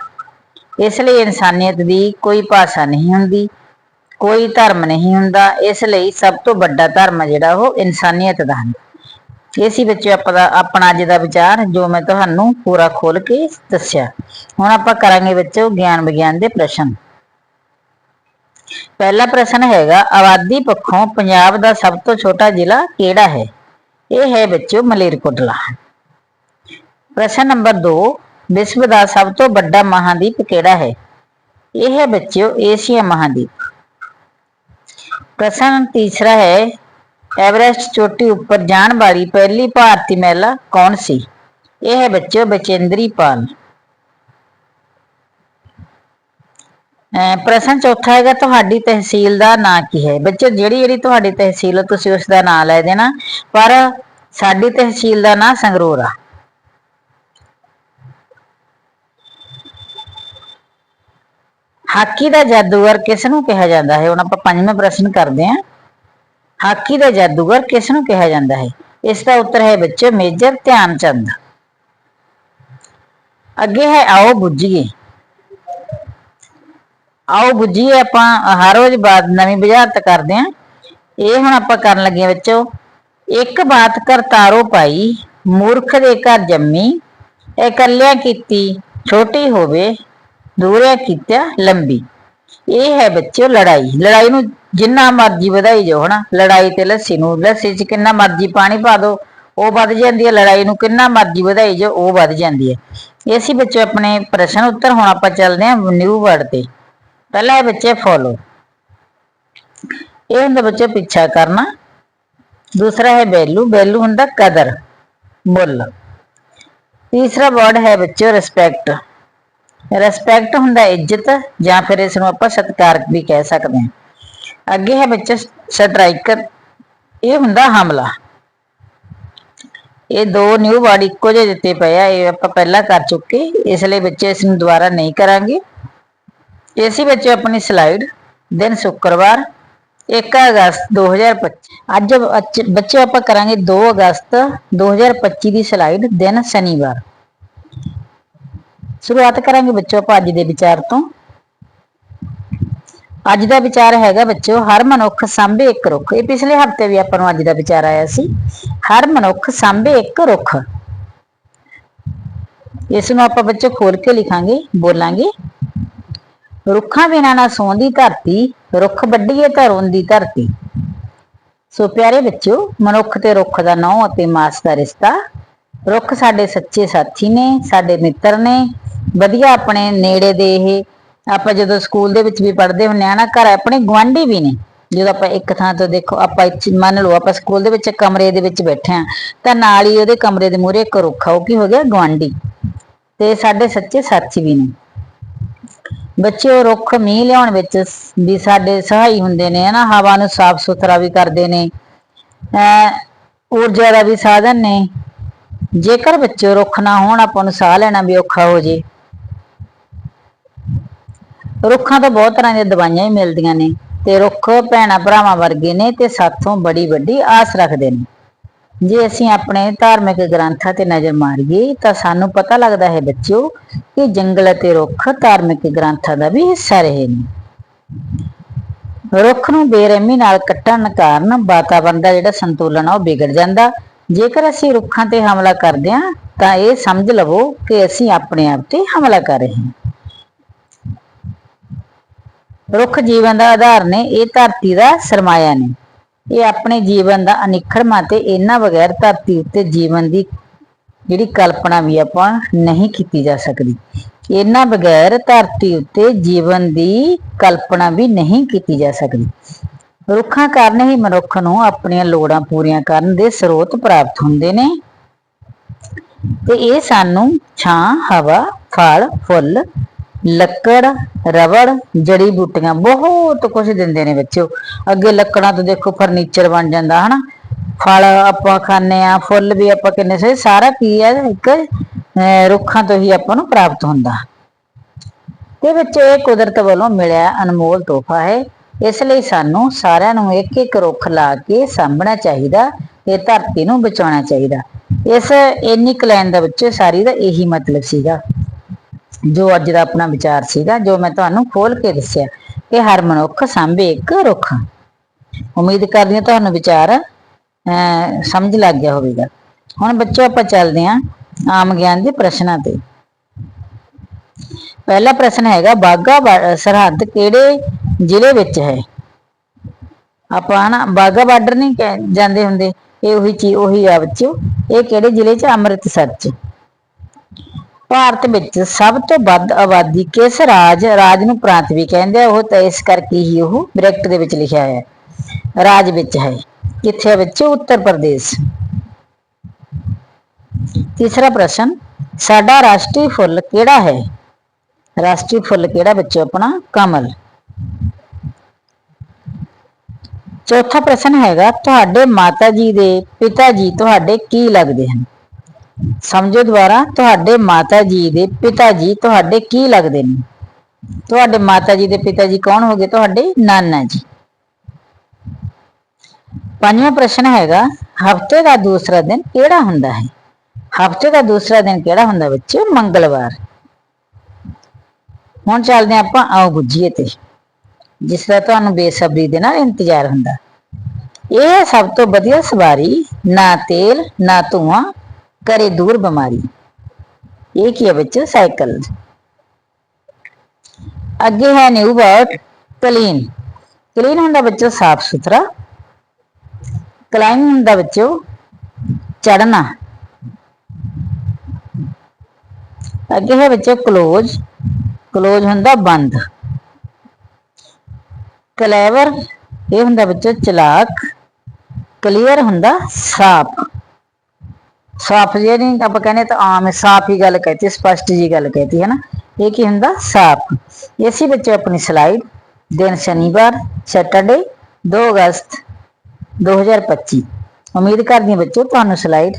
ਇਸ ਲਈ ਇਨਸਾਨੀਅਤ ਦੀ ਕੋਈ ਭਾਸ਼ਾ ਨਹੀਂ ਹੁੰਦੀ ਕੋਈ ਧਰਮ ਨਹੀਂ ਹੁੰਦਾ। ਇਸ ਲਈ ਸਭ ਤੋਂ ਵੱਡਾ ਧਰਮ ਜਿਹੜਾ ਉਹ ਇਨਸਾਨੀਅਤ ਦਾ ਹੈ ਇਸੀ ਵਿੱਚ ਆਪਣਾ ਆਪਣਾ ਅੱਜ ਦਾ ਵਿਚਾਰ ਜੋ ਮੈਂ ਤੁਹਾਨੂੰ ਪੂਰਾ ਖੋਲ ਕੇ ਦੱਸਿਆ। ਹੁਣ ਆਪਾਂ ਕਰਾਂਗੇ ਬੱਚੋ ਗਿਆਨ ਵਿਗਿਆਨ ਦੇ ਪ੍ਰਸ਼ਨ। ਪਹਿਲਾ ਪ੍ਰਸ਼ਨ ਹੈਗਾ, ਆਬਾਦੀ ਪੱਖੋਂ ਪੰਜਾਬ ਦਾ ਸਭ ਤੋਂ ਛੋਟਾ ਜ਼ਿਲ੍ਹਾ ਕਿਹੜਾ ਹੈ? ਇਹ ਹੈ ਬੱਚੋ ਮਲੇਰਕੋਟਲਾ। ਪ੍ਰਸ਼ਨ ਨੰਬਰ 2 ਵਿਸ਼ਵ ਦਾ ਸਭ ਤੋਂ ਵੱਡਾ ਮਹਾਦੀਪ ਕਿਹੜਾ ਹੈ? ਇਹ ਹੈ ਬੱਚਿਓ ਏਸ਼ੀਆ ਮਹਾਦੀਪ। ਪ੍ਰਸ਼ਨ ਤੀਸਰਾ ਹੈ, ਐਵਰੈਸਟ ਚੋਟੀ ਉੱਪਰ ਜਾਣ ਵਾਲੀ ਪਹਿਲੀ ਭਾਰਤੀ ਮਹਿਲਾ ਕੌਣ ਸੀ? ਇਹ ਹੈ ਬੱਚਿਓ ਬਚੇਂਦਰੀ ਪਾਲ। ਅਹ ਪ੍ਰਸ਼ਨ ਚੌਥਾ ਹੈਗਾ, ਤੁਹਾਡੀ ਤਹਿਸੀਲ ਦਾ ਨਾਂ ਕੀ ਹੈ? ਬੱਚੇ ਜਿਹੜੀ ਜਿਹੜੀ ਤੁਹਾਡੀ ਤਹਿਸੀਲ ਹੈ ਤੁਸੀਂ ਉਸ ਦਾ ਨਾਂ ਲੈ ਦੇਣਾ, ਪਰ ਸਾਡੀ ਤਹਿਸੀਲ ਦਾ ਨਾਂ ਸੰਗਰੂਰ ਆ। ਹਾਕੀ ਦਾ ਜਾਦੂਗਰ ਕਿਸ ਨੂੰ ਕਿਹਾ ਜਾਂਦਾ ਹੈ? ਹੁਣ ਆਪਾਂ ਪੰਜਵਾਂ ਪ੍ਰਸ਼ਨ ਕਰਦੇ ਹਾਂ। ਹਾਕੀ ਦਾ ਜਾਦੂਗਰ ਕਿਸ ਨੂੰ ਕਿਹਾ ਜਾਂਦਾ ਹੈ? ਇਸ ਦਾ ਉੱਤਰ ਹੈ ਬੱਚੋ ਮੇਜਰ ਧਿਆਨ ਚੰਦ ਅੱਗੇ ਹੈ, ਆਓ ਬੁੱਝੀਏ। ਆਓ ਬੁੱਝੀਏ, ਆਪਾਂ ਹਰ ਰੋਜ਼ ਬਾਤ ਨਵੀਂ ਬੁਝਾਰਤ ਕਰਦੇ ਹਾਂ। ਇਹ ਹੁਣ ਆਪਾਂ ਕਰਨ ਲੱਗੇ ਆਂ ਬੱਚੋ ਇੱਕ ਬਾਤ ਕਰ ਤਾਰੋ ਪਾਈ ਮੂਰਖ ਦੇ ਘਰ ਜੰਮੀ ਇਕੱਲਿਆਂ ਕੀਤੀ, ਛੋਟੀ ਹੋਵੇ ਦੂਰਿਆ ਕੀਤਾ ਲੰਬੀ। ਇਹ ਹੈ ਬੱਚਿਓ ਲੜਾਈ। ਲੜਾਈ ਨੂੰ ਜਿੰਨਾ ਮਰਜ਼ੀ ਵਧਾਈ ਜਾਓ ਹਨਾ? ਲੜਾਈ ਤੇ ਲੱਸੀ ਨੂੰ, ਲੱਸੀ 'ਚ ਕਿੰਨਾ ਮਰਜ਼ੀ ਪਾਣੀ ਪਾ ਦਿਓ, ਉਹ ਵੱਧ ਜਾਂਦੀ ਹੈ। ਲੜਾਈ ਨੂੰ ਕਿੰਨਾ ਮਰਜ਼ੀ ਵਧਾਈ ਜਾਓ ਉਹ ਵੱਧ ਜਾਂਦੀ ਹੈ। ਇਸੇ ਵਿੱਚ ਆਪਣੇ ਪ੍ਰਸ਼ਨ ਉੱਤਰ। ਹੁਣ ਆਪਾਂ ਚੱਲਦੇ ਹਾਂ ਨਿਊ ਵਰਡ ਤੇ। ਪਹਿਲਾ ਹੈ ਬੱਚੇ ਫੋਲੋ ਇਹ ਹੁੰਦਾ ਬੱਚੇ ਪਿੱਛਾ ਕਰਨਾ। ਦੂਸਰਾ ਹੈ ਵੈਲਿਊ ਵੈਲਿਊ ਹੁੰਦਾ ਕਦਰ। ਮੁੱਲ ਤੀਸਰਾ ਵਰਡ ਹੈ ਬੱਚੇ ਰਿਸਪੈਕਟ ਰਿਸਪੈਕਟ ਹੁੰਦਾ ਇੱਜ਼ਤ, ਜਾਂ ਫਿਰ ਇਸ ਨੂੰ ਆਪਾਂ ਸਤਿਕਾਰ ਵੀ ਕਹਿ ਸਕਦੇ ਹਾਂ। ਅੱਗੇ ਹੈ ਬੱਚੇ ਸਟ੍ਰਾਈਕਰ, ਇਹ ਹੁੰਦਾ ਹਮਲਾ। ਇਹ ਦੋ ਨਿਊ ਵਰਡ ਇੱਕੋ ਜਿਹੇ ਦਿੱਤੇ ਪਏ ਆ, ਇਹ ਆਪਾਂ ਪਹਿਲਾਂ ਕਰ ਚੁੱਕੇ, ਇਸ ਲਈ ਬੱਚੇ ਇਸ ਨੂੰ ਦੁਬਾਰਾ ਨਹੀਂ ਕਰਾਂਗੇ। ਇਸੇ ਵਿੱਚ ਆਪਣੀ ਸਲਾਈਡ ਦਿਨ ਸ਼ੁੱਕਰਵਾਰ 1 ਅਗਸਤ 2025 ਅੱਜ ਅੱਜ ਬੱਚੇ ਆਪਾਂ ਕਰਾਂਗੇ 2 ਅਗਸਤ 2025 ਦੀ ਸਲਾਈਡ ਦਿਨ ਸ਼ਨੀਵਾਰ। ਸ਼ੁਰੂਆਤ ਕਰਾਂਗੇ ਬੱਚੋ ਆਪਾਂ ਅੱਜ ਦੇ ਵਿਚਾਰ ਤੋਂ। ਅੱਜ ਦਾ ਵਿਚਾਰ ਹੈਗਾ ਬੱਚੋ, ਹਰ ਮਨੁੱਖ ਸਾਂਭੇ ਇੱਕ ਰੁੱਖ। ਇਹ ਪਿਛਲੇ ਹਫ਼ਤੇ ਵੀ ਆਪਾਂ ਨੂੰ ਅੱਜ ਦਾ ਵਿਚਾਰ ਆਇਆ ਸੀ। ਹਰ ਮਨੁੱਖ ਸਾਂਭੇ ਇੱਕ ਰੁੱਖ। ਇਸ ਨੂੰ ਆਪਾਂ ਬੱਚੋ ਖੋਲ ਕੇ ਲਿਖਾਂਗੇ, ਬੋਲਾਂਗੇ। ਰੁੱਖਾਂ ਬਿਨਾਂ ਨਾ ਸੌਂਦੀ ਧਰਤੀ, ਰੁੱਖ ਵੱਡੀਏ ਤਾਂ ਰੋਂਦੀ ਧਰਤੀ। ਸੋ ਪਿਆਰੇ ਬੱਚਿਓ ਮਨੁੱਖ ਤੇ ਰੁੱਖ ਦਾ ਨੌ ਅਤੇ ਮਾਸ ਦਾ ਰਿਸ਼ਤਾ। ਰੁੱਖ ਸਾਡੇ ਸੱਚੇ ਸਾਥੀ ਨੇ, ਸਾਡੇ ਮਿੱਤਰ ਨੇ ਵਧੀਆ ਆਪਣੇ ਨੇੜੇ ਦੇ ਇਹ, ਆਪਾਂ ਜਦੋਂ ਸਕੂਲ ਦੇ ਵਿੱਚ ਵੀ ਪੜ੍ਹਦੇ ਹੁੰਦੇ ਆ ਨਾ, ਘਰ ਆਪਣੇ ਗਵਾਂਢੀ ਵੀ ਨੇ। ਜਦੋਂ ਆਪਾਂ ਇੱਕ ਥਾਂ ਤੋਂ ਦੇਖੋ, ਆਪਾਂ ਮੰਨ ਲਓ, ਆਪਾਂ ਸਕੂਲ ਦੇ ਵਿੱਚ ਕਮਰੇ ਦੇ ਵਿੱਚ ਬੈਠੇ ਆ, ਤਾਂ ਨਾਲ ਹੀ ਉਹਦੇ ਕਮਰੇ ਦੇ ਮੂਹਰੇ ਇੱਕ ਰੁੱਖ ਆ, ਉਹ ਕੀ ਹੋ ਗਿਆ? ਗਵਾਂਢੀ ਤੇ ਸਾਡੇ ਸੱਚੇ ਸਾਥੀ ਵੀ ਨੇ। ਬੱਚੇ ਉਹ ਰੁੱਖ ਮੀਂਹ ਲਿਆਉਣ ਵਿੱਚ ਵੀ ਸਾਡੇ ਸਹਾਈ ਹੁੰਦੇ ਨੇ, ਹਨਾ, ਹਵਾ ਨੂੰ ਸਾਫ਼ ਸੁਥਰਾ ਵੀ ਕਰਦੇ ਨੇ। ਅਹ ਊਰਜਾ ਦਾ ਵੀ ਸਾਧਨ ਨੇ। ਜੇਕਰ ਬੱਚੇ ਰੁੱਖ ਨਾ ਹੋਣ, ਆਪਾਂ ਨੂੰ ਸਾਹ ਲੈਣਾ ਵੀ ਔਖਾ ਹੋ ਜੇ। ਰੁੱਖਾਂ ਤੋਂ ਬਹੁਤ ਤਰ੍ਹਾਂ ਦੀਆਂ ਦਵਾਈਆਂ ਹੀ ਮਿਲਦੀਆਂ ਨੇ ਤੇ ਰੁੱਖ ਭੈਣਾ ਭਰਾਵਾਂ ਵਰਗੇ ਨੇ ਤੇ ਸਾਥੋਂ ਬੜੀ ਵੱਡੀ ਆਸ ਰੱਖਦੇ ਨੇ। ਜੇ ਅਸੀਂ ਆਪਣੇ ਧਾਰਮਿਕ ਗ੍ਰੰਥਾਂ ਤੇ ਨਜ਼ਰ ਮਾਰੀਏ ਤਾਂ ਸਾਨੂੰ ਪਤਾ ਲੱਗਦਾ ਹੈ ਬੱਚਿਓ ਕਿ ਜੰਗਲ ਅਤੇ ਰੁੱਖ ਧਾਰਮਿਕ ਗ੍ਰੰਥਾਂ ਦਾ ਵੀ ਹਿੱਸਾ ਰਹੇ ਨੇ। ਰੁੱਖ ਨੂੰ ਬੇਰਹਿਮੀ ਨਾਲ ਕੱਟਣ ਕਾਰਨ ਵਾਤਾਵਰਣ ਦਾ ਜਿਹੜਾ ਸੰਤੁਲਨ ਆ ਉਹ ਵਿਗੜ ਜਾਂਦਾ। ਜੇਕਰ ਅਸੀਂ ਰੁੱਖਾਂ ਤੇ ਹਮਲਾ ਕਰਦੇ ਹਾਂ ਤਾਂ ਇਹ ਸਮਝ ਲਵੋ ਕਿ ਅਸੀਂ ਆਪਣੇ ਆਪ ਤੇ ਹਮਲਾ ਕਰ ਰਹੇ ਹਾਂ। ਰੁੱਖ ਜੀਵਨ ਦਾ ਆਧਾਰ ਨੇ, ਇਹ ਧਰਤੀ ਦਾ ਸਰਮਾਇਆ ਨੇ। ਇਹ ਆਪਣੇ ਜੀਵਨ ਦਾ ਅਨਿਖੜਵਾਂ ਤੇ ਇਹਨਾਂ ਬਗੈਰ ਧਰਤੀ ਉੱਤੇ ਜੀਵਨ ਦੀ ਜਿਹੜੀ ਕਲਪਨਾ ਵੀ ਆਪਾਂ ਨਹੀਂ ਕੀਤੀ ਜਾ ਸਕਦੀ। ਇਹਨਾਂ ਬਗੈਰ ਧਰਤੀ ਉੱਤੇ ਜੀਵਨ ਦੀ ਕਲਪਨਾ ਵੀ ਨਹੀਂ ਕੀਤੀ ਜਾ ਸਕਦੀ। ਰੁੱਖਾਂ ਕਾਰਨ ਹੀ ਮਨੁੱਖ ਨੂੰ ਆਪਣੀਆਂ ਲੋੜਾਂ ਪੂਰੀਆਂ ਕਰਨ ਦੇ ਸਰੋਤ ਪ੍ਰਾਪਤ ਹੁੰਦੇ ਨੇ। ਤੇ ਇਹ ਸਾਨੂੰ ਛਾਂ, ਹਵਾ, ਫਲ, ਫੁੱਲ ਲੱਕੜ ਰਬੜ ਜੜੀ ਬੂਟੀਆਂ ਬਹੁਤ ਕੁਝ ਦਿੰਦੇ ਨੇ ਬੱਚਿਓ। ਅੱਗੇ ਲੱਕੜਾਂ ਤੋਂ ਦੇਖੋ ਫਰਨੀਚਰ ਬਣ ਜਾਂਦਾ ਹਨਾ? ਫਲ ਆਪਾਂ ਖਾਂਦੇ ਆ ਫੁੱਲ ਵੀ ਆਪਾਂ ਕਿੰਨੇ ਸੇ ਸਾਰਾ ਕੀ ਹੈ ਇੱਕ ਅਹ, ਰੁੱਖਾਂ ਤੋਂ ਹੀ ਆਪਾਂ ਨੂੰ ਪ੍ਰਾਪਤ ਹੁੰਦਾ। ਤੇ ਵਿੱਚ ਇਹ ਕੁਦਰਤ ਵੱਲੋਂ ਮਿਲਿਆ ਅਨਮੋਲ ਤੋਹਫਾ ਹੈ। ਇਸ ਲਈ ਸਾਨੂੰ ਸਾਰਿਆਂ ਨੂੰ ਇੱਕ ਇੱਕ ਰੁੱਖ ਲਾ ਕੇ ਸਾਂਭਣਾ ਚਾਹੀਦਾ ਤੇ ਧਰਤੀ ਨੂੰ ਬਚਾਉਣਾ ਚਾਹੀਦਾ। ਇਸ ਇੰਨੀ ਕਲੈਨ ਦਾ ਵਿੱਚ ਸਾਰੀ ਦਾ ਇਹੀ ਮਤਲਬ ਸੀਗਾ। ਜੋ ਅੱਜ ਦਾ ਆਪਣਾ ਵਿਚਾਰ ਸੀਗਾ, ਜੋ ਮੈਂ ਤੁਹਾਨੂੰ ਖੋਲ ਕੇ ਦੱਸਿਆ ਕਿ ਹਰ ਮਨੁੱਖ ਸਾਂਭੇ ਇੱਕ ਰੁੱਖ। ਉਮੀਦ ਕਰਦੀ ਹਾਂ ਤੁਹਾਨੂੰ ਵਿਚਾਰ ਸਮਝ ਲੱਗ ਗਿਆ ਹੋਵੇਗਾ। ਹੁਣ ਬੱਚੋ, ਆਪਾਂ ਚੱਲਦੇ ਹਾਂ ਆਮ ਗਿਆਨ ਦੇ ਪ੍ਰਸ਼ਨਾਂ ਤੇ। ਪਹਿਲਾ ਪ੍ਰਸ਼ਨ ਹੈਗਾ ਬਾਗਾ ਬਾ- ਸਰਹੱਦ ਕਿਹੜੇ ਜ਼ਿਲ੍ਹੇ ਵਿੱਚ ਹੈ? ਆਪਾਂ ਨਾ ਬਾਗਾ ਬਾਰਡਰ ਨਹੀਂ ਕਹਿ- ਜਾਂਦੇ ਹੁੰਦੇ। ਇਹ ਉਹੀ ਚੀਜ਼ ਉਹੀ ਆ ਬੱਚਿਓ। ਇਹ ਕਿਹੜੇ ਜ਼ਿਲ੍ਹੇ 'ਚ? ਅੰਮ੍ਰਿਤਸਰ 'ਚ। ਭਾਰਤ ਵਿੱਚ ਸਭ ਤੋਂ ਵੱਧ ਆਬਾਦੀ ਕਿਸ ਰਾਜ ਰਾਜ ਨੂੰ ਪ੍ਰਾਂਤ ਵੀ ਕਹਿੰਦੇ ਆ, ਉਹ ਤਾਂ ਇਸ ਕਰਕੇ ਹੀ ਉਹ ਬ੍ਰੈਕਟ ਦੇ ਵਿੱਚ ਲਿਖਿਆ ਹੈ। ਰਾਜ ਵਿੱਚ ਹੈ। ਕਿੱਥੇ ਵਿੱਚ? ਉੱਤਰ ਪ੍ਰਦੇਸ਼। ਤੀਸਰਾ ਪ੍ਰਸ਼ਨ, ਸਾਡਾ ਰਾਸ਼ਟਰੀ ਫੁੱਲ ਕਿਹੜਾ ਹੈ? ਰਾਸ਼ਟਰੀ ਫੁੱਲ ਕਿਹੜਾ ਬੱਚੋ ਆਪਣਾ? ਕਮਲ। ਚੌਥਾ ਪ੍ਰਸ਼ਨ ਹੈਗਾ, ਤੁਹਾਡੇ ਮਾਤਾ ਜੀ ਦੇ ਪਿਤਾ ਜੀ ਤੁਹਾਡੇ ਕੀ ਲੱਗਦੇ ਹਨ? ਸਮਝੋ ਦੁਬਾਰਾ, ਤੁਹਾਡੇ ਮਾਤਾ ਜੀ ਦੇ ਪਿਤਾ ਜੀ ਤੁਹਾਡੇ ਕੀ ਲੱਗਦੇ ਨੇ? ਤੁਹਾਡੇ ਮਾਤਾ ਜੀ ਦੇ ਪਿਤਾ ਜੀ ਕੌਣ ਹੋਗੇ? ਤੁਹਾਡੇ ਨਾਨਾ ਜੀ। ਪੰਜਵਾਂ ਪ੍ਰਸ਼ਨ ਹੈਗਾ, ਹਫ਼ਤੇ ਦਾ ਦੂਸਰਾ ਦਿਨ ਕਿਹੜਾ ਹੁੰਦਾ ਹੈ? ਹਫ਼ਤੇ ਦਾ ਦੂਸਰਾ ਦਿਨ ਕਿਹੜਾ ਹੁੰਦਾ ਬੱਚੇ ਮੰਗਲਵਾਰ। ਹੁਣ ਚੱਲਦੇ ਹਾਂ ਆਪਾਂ ਆਓ ਬੁੱਝੀਏ ਤੇ, ਜਿਸ ਦਾ ਤੁਹਾਨੂੰ ਬੇਸਬਰੀ ਦੇ ਨਾਲ ਇੰਤਜ਼ਾਰ ਹੁੰਦਾ। ਇਹ ਸਭ ਤੋਂ ਵਧੀਆ ਸਵਾਰੀ, ਨਾ ਤੇਲ, ਨਾ ਧੂਆਂ ਕਰੇ ਦੂਰ ਬਿਮਾਰੀ ਇਹ ਕੀ ਹੈ ਬੱਚੇ ਸਾਈਕਲ ਅੱਗੇ ਹੈ ਨਿਊ ਵਰਡ ਕਲੀਨ ਕਲੀਨ ਹੁੰਦਾ ਬੱਚੋ ਸਾਫ਼ ਸੁਥਰਾ ਕਲਾਈਮ ਹੁੰਦਾ ਬੱਚੋ ਚੜਨਾ ਅੱਗੇ ਹੈ ਬੱਚੋ ਕਲੋਜ਼ ਕਲੋਜ਼ ਹੁੰਦਾ ਬੰਦ ਕਲੇਵਰ ਇਹ ਹੁੰਦਾ ਬੱਚੋ ਚਲਾਕ ਕਲੀਅਰ ਹੁੰਦਾ ਸਾਫ਼ ਸਾਫ਼ ਜੇ ਨਹੀਂ, ਆਪਾਂ ਕਹਿੰਦੇ ਤਾਂ ਆਮ ਸਾਫ਼ ਹੀ ਗੱਲ ਕਹਤੀ, ਸਪਸ਼ਟ ਜੀ ਗੱਲ ਕਹਤੀ ਹੈ ਨਾ ਇਹ ਕੀ ਹੁੰਦਾ? ਸਾਫ਼। ਇਸੇ ਵਿੱਚ ਆਪਣੀ ਸਲਾਈਡ ਦਿਨ ਸ਼ਨੀਵਾਰ ਸੈਟਰਡੇ 2 ਅਗਸਤ 2025 ਉਮੀਦ ਕਰਦੀ ਹਾਂ ਬੱਚੋ ਤੁਹਾਨੂੰ ਸਲਾਈਡ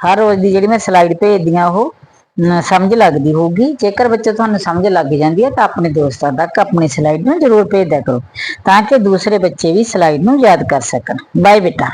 ਹਰ ਰੋਜ਼ ਦੀ ਜਿਹੜੀ ਮੈਂ ਸਲਾਈਡ ਭੇਜਦੀ ਹਾਂ, ਉਹ ਸਮਝ ਲੱਗਦੀ ਹੋਊਗੀ। ਜੇਕਰ ਬੱਚੇ ਤੁਹਾਨੂੰ ਸਮਝ ਲੱਗ ਜਾਂਦੀ ਹੈ, ਤਾਂ ਆਪਣੇ ਦੋਸਤਾਂ ਤੱਕ ਆਪਣੀ ਸਲਾਈਡ ਨੂੰ ਜ਼ਰੂਰ ਭੇਜ ਕਰੋ, ਤਾਂ ਕਿ ਦੂਸਰੇ ਬੱਚੇ ਵੀ ਸਲਾਈਡ ਨੂੰ ਯਾਦ ਕਰ ਸਕਣ। ਬਾਏ ਬੇਟਾ।